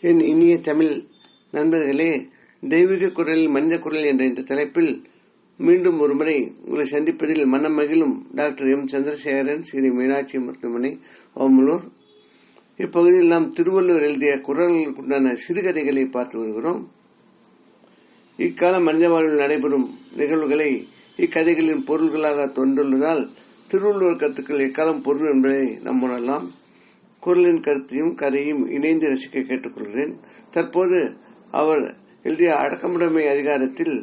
என் இனிய தமிழ் நண்பர்களே தெய்வீக குரல் மனித குரல் என்ற இந்த தலைப்பில் மீண்டும் ஒருமுறை உங்களை சந்திப்பதில் மனம் மகிழும் டாக்டர் எம். சந்திரசேகரன் ஸ்ரீ மீனாட்சி மருத்துவமனை ஓமலூர். இப்பகுதியில் நாம் திருவள்ளுவர் எழுதிய குரல்களுக்குண்டான சிறுகதைகளை பார்த்து வருகிறோம். இக்காலம் மனித வாழ்வில் நடைபெறும் நிகழ்வுகளை இக்கதைகளின் பொருள்களாக தொண்டுள்ளதால் திருவள்ளுவர் கருத்துக்கள் எக்காலம் பொருள் என்பதை நாம் உணரலாம் குரலின் கருத்தையும் கதையும் இணைந்து ரசிக்க கேட்டுக்கொள்கிறேன். தற்போது அவர் எழுதிய அடக்கமுடைமை அதிகாரத்தில்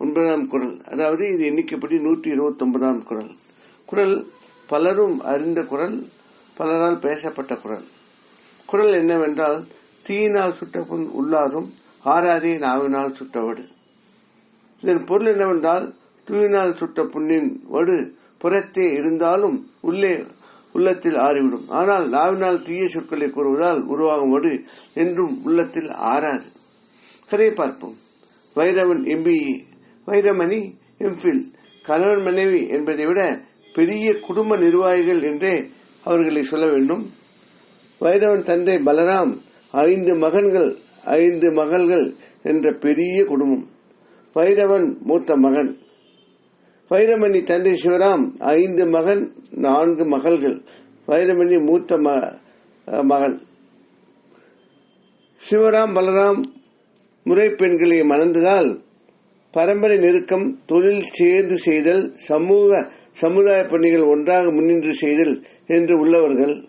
ஒன்பதாம் குரல் அதாவது இது எண்ணிக்கைப்படி நூற்றி இருபத்தி ஒன்பதாம் குரல். குரல் பலரும் அறிந்த குரல் பலரால் பேசப்பட்ட குரல். குரல் என்னவென்றால் தீயினால் சுட்ட புண் உள்ளாரும் ஆறாதே நாவினால் சுட்டவடு இதன் பொருள் என்னவென்றால் தூயினால் சுட்ட புண்ணின் வடு புறத்தே இருந்தாலும் உள்ளே உள்ளத்தில் ஆறிவிடும். ஆனால் நாவினால் தீய சொற்களை கூறுவதால் உருவாகும் வடு என்றும் உள்ளத்தில் ஆறாது. கதையை பார்ப்போம். வைரவன் எம்பிஏ வைரமணி எம்ஃபில் கணவன் மனைவி என்பதை விட பெரிய குடும்ப நிர்வாகிகள் என்றே அவர்களை சொல்ல வேண்டும். வைரவன் தந்தை பலராம் ஐந்து மகன்கள் ஐந்து மகள்கள் என்ற பெரிய குடும்பம். வைரவன் மூத்த மகன். வைரமணி தந்தை சிவராம் ஐந்து மகன் நான்கு மகள்கள். வைரமணி மூத்த மகள். சிவராம் பலராம் முறை பெண்களை மணந்ததால் பரம்பரை நெருக்கம் தொழில் சேர்ந்து செய்தல் சமூக சமுதாய பணிகள் ஒன்றாக முன்னின்று செய்தல் என்று உள்ளவர்கள்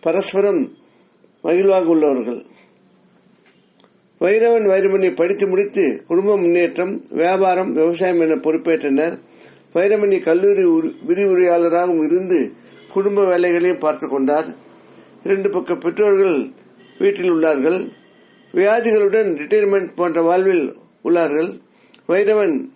பரஸ்பரம் மகிழ்வாக உள்ளவர்கள். வைரவன் வைரமணி படித்து முடித்து குடும்ப முன்னேற்றம் வியாபாரம் விவசாயம் என பொறுப்பேற்றனர். வைரமணி கல்லூரி விரிவுரையாளராகவும் இருந்து குடும்ப வேலைகளையும் பார்த்துக் கொண்டார். இரண்டு பக்க பெற்றோர்கள் வீட்டில் உள்ளார்கள். வியாதிகளுடன் ரிட்டையர்மெண்ட் போன்ற வாழ்வில் உள்ளார்கள். வைரவன்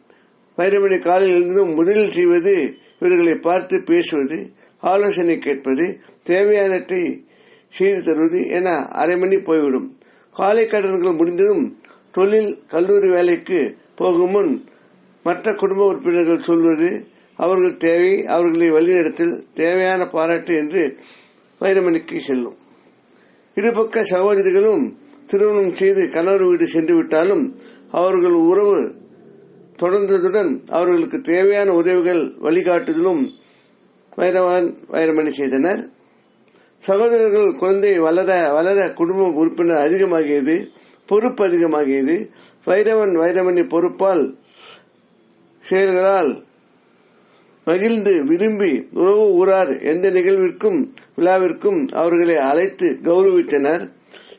வைரமணி காலையில் இருந்தும் முதலில் செய்வது இவர்களை பார்த்து பேசுவது ஆலோசனை கேட்பது தேவையானவற்றை செய்து தருவது என அரை மணி போய்விடும். காலை கடன்கள் முடிந்ததும் தொழில் கல்லூரி வேலைக்கு போகும் முன் மற்ற குடும்ப உறுப்பினர்கள் சொல்வது அவர்கள் தேவை அவர்களை வழிநடத்தல் தேவையான பாராட்டு என்று வைரமணிக்கு செல்லும். இருபக்க சகோதரிகளும் திருமணம் செய்து கணவர் வீடு சென்று விட்டாலும் அவர்கள் உறவு தொடர்ந்ததுடன் அவர்களுக்கு தேவையான உதவிகள் வழிகாட்டுதலும் வைரவன் வைரமணி செய்தனர். சகோதரர்கள் குழந்தை வளர வளர குடும்ப உறுப்பினர் அதிகமாகியது பொறுப்பு அதிகமாகியது. வைரவன் வைரமணி பொறுப்பால் செயல்களால் மகிழ்ந்து விரும்பி உறவு ஊரார் எந்த நிகழ்விற்கும் விழாவிற்கும் அவர்களை அழைத்து கௌரவித்தனர்.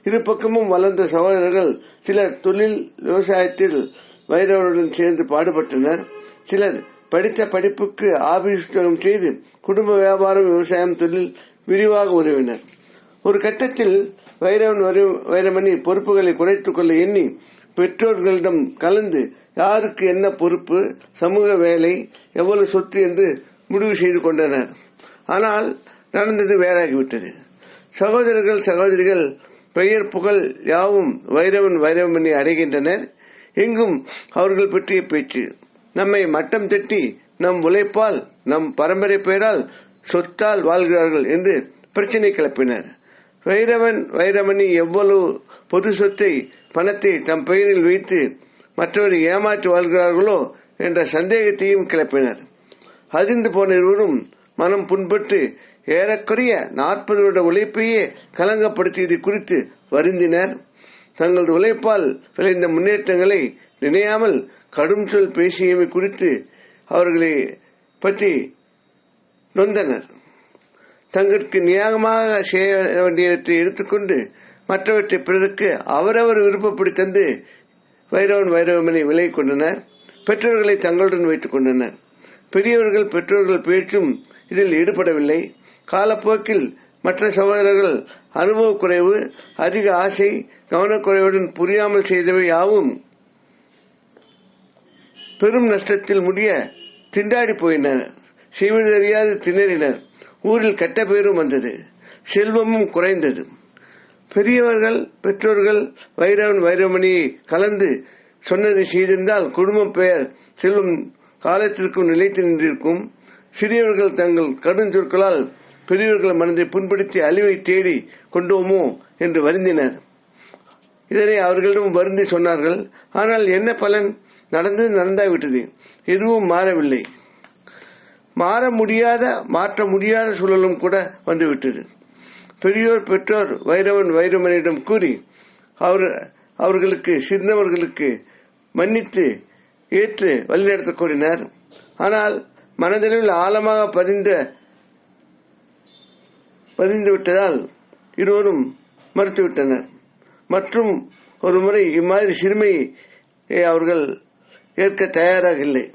இரு பக்கமும் வளர்ந்த சகோதரர்கள் சிலர் தொழில் விவசாயத்தில் வைரவனுடன் சேர்ந்து பாடுபட்டனர். சிலர் படித்த படிப்புக்கு ஆபிஷேகம் செய்து குடும்ப வியாபாரம் விவசாயம் தொழில் விரிவாக உதவினர். ஒரு கட்டத்தில் வைரவன் வைரமணி பொறுப்புகளை குறைத்துக் கொள்ள எண்ணி பெற்றோர்களிடம் கலந்து யாருக்கு என்ன பொறுப்பு சமூக வேலை எவ்வளவு சொத்து என்று முடிவு செய்து கொண்டனர். ஆனால் நடந்தது வேறாகிவிட்டது. சகோதரர்கள் சகோதரிகள் பெயர் புகழ் யாவும் வைரவன் வைரவமணி அடைகின்றனர். எங்கும் அவர்கள் பற்றிய பேச்சு நம்மை மட்டம் தட்டி நம் உழைப்பால் நம் பரம்பரை பெயரால் சொத்தால் வாழ்கிறார்கள் என்று பிரச்சினை கிளப்பினர். வைரவன் வைரமணி எவ்வளவு பொது சொத்தை பணத்தை தம் பெயரில் வைத்து மற்றவரை ஏமாற்றி வாழ்கிறார்களோ என்ற சந்தேகத்தையும் கிளப்பினர். அதிர்ந்து போன இருவரும் மனம் புண்பட்டு ஏறக்குறைய நாற்பது வருட உழைப்பையே கலங்கப்படுத்தியது குறித்து வருந்தினர். தங்களது உழைப்பால் விளைந்த முன்னேற்றங்களை நினையாமல் கடும் சொல் பேசியமை குறித்து அவர்களை பற்றி நொந்தனர். தங்களுக்கு நியாயமாக செய்ய வேண்டியவற்றை எடுத்துக்கொண்டு மற்றவற்றை பிறருக்கு அவரவர் விருப்பப்படி தந்து வைரவன் வைரவமனை விலை கொண்டனர். பெற்றோர்களை தங்களுடன் வைத்துக் கொண்டனர். பெரியவர்கள் பெற்றோர்கள் பேச்சும் இதில் ஈடுபடவில்லை. காலப்போக்கில் மற்ற சகோதரர்கள் அனுபவ குறைவு அதிக ஆசை கவனக்குறைவுடன் புரியாமல் செய்தவை யாவும் பெரும் நஷ்டத்தில் முடிய திண்டாடி போயினர். செய்வதறியாது திணறினர். ஊரில் கெட்ட பேரும் வந்தது. செல்வமும் குறைந்தது. பெரியவர்கள் பெற்றோர்கள் வைரவன் வைரமணி கலந்து சொன்னதை செய்திருந்தால் குடும்பம் பெயர் செல்வம் காலத்திற்கும் நிலைத்து நின்றிருக்கும். சிறியவர்கள் தங்கள் கடும் சொற்களால் பெரியவர்கள் மனதை புண்படுத்தி அழிவை தேடி கொண்டோமோ என்று வருந்தினர். இதனை அவர்களிடம் வருந்தி சொன்னார்கள். ஆனால் என்ன பலன் நடந்தது நடந்தாவிட்டது. எதுவும் மாறவில்லை. மாற முடியாத மாற்ற முடியாத சூழலும் கூட வந்துவிட்டது. பெரியோர் பெற்றோர் வைரவன் வைரவனிடம் கூறி அவர் அவர்களுக்கு சிறந்தவர்களுக்கு மன்னித்து ஏற்று வழிநடத்த கூறினார் ஆனால் மனதளவில் ஆழமாக பதிந்த பதிந்து விட்டதால் இருவரும் மறுத்துவிட்டனர். மற்றும் ஒரு முறை இம்மாதிரி சிறுமையை அவர்கள் ஏற்க தயாராக இல்லை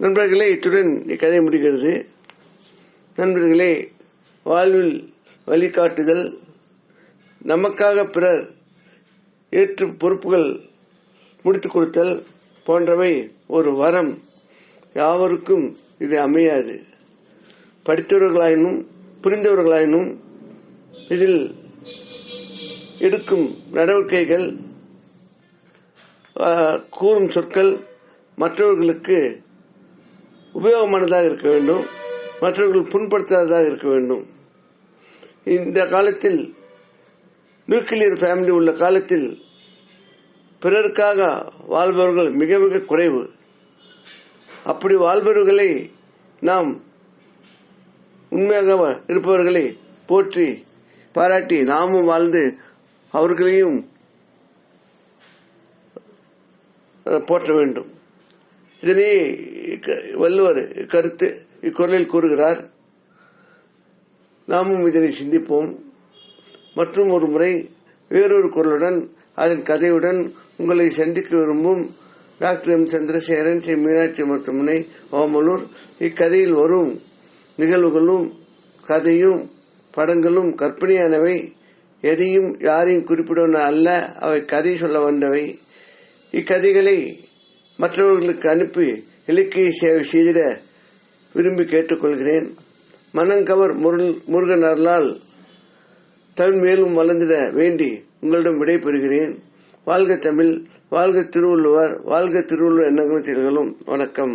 நண்பர்களே இத்துடன் இக்கதை முடிகிறது. நண்பர்களே வாழ்வில் வழிகாட்டுதல் நமக்காக பிறர் ஏற்று பொறுப்புகள் முடித்துக் கொடுத்தல் போன்றவை ஒரு வரம். யாவருக்கும் இது அமையாது. படித்தவர்களாயினும் புரிந்தவர்களாயினும் இதில் எடுக்கும் நடவடிக்கைகள் கூறும் சொற்கள் மற்றவர்களுக்கு உபயோகமானதாக இருக்க வேண்டும். மற்றவர்கள் புண்படுத்தாததாக இருக்க வேண்டும். இந்த காலத்தில் நியூக்ளியர் ஃபேமிலி உள்ள காலத்தில் பிறருக்காக வாழ்பவர்கள் மிக மிக குறைவு. அப்படி வாழ்பவர்களை நாம் உண்மையாக இருப்பவர்களை போற்றி பாராட்டி நாமும் வாழ்ந்து அவர்களையும் போற்ற வேண்டும். இதனை வள்ளுவர் கருத்து இக்குரலில் கூறுகிறார். நாமும் இதனை சிந்திப்போம். மற்றும் ஒரு முறை வேறொரு குரலுடன் அதன் கதையுடன் உங்களை சந்திக்க விரும்பும் டாக்டர் எம். சந்திரசேகரன் ஸ்ரீ மீனாட்சி மருத்துவமனை ஓமலூர் இக்கதையில் வரும் நிகழ்வுகளும் கதையும் படங்களும் கற்பனையானவை. எதையும் யாரையும் குறிப்பிடுவன அல்ல அவை கதை சொல்ல வந்தவை. இக்கதைகளை மற்றவர்களுக்கு அனுப்பி இலக்கிய சேவை செய்திட விரும்பி கேட்டுக்கொள்கிறேன். மனங்கவர் முருகன் அருளால் தமிழ் மேலும் வளர்ந்திட வேண்டி உங்களிடம் விடைபெறுகிறேன். வாழ்க தமிழ் வாழ்க திருவள்ளுவர் வாழ்க திருவள்ளுவர் எண்ணங்களும் செயல்களும் வணக்கம்.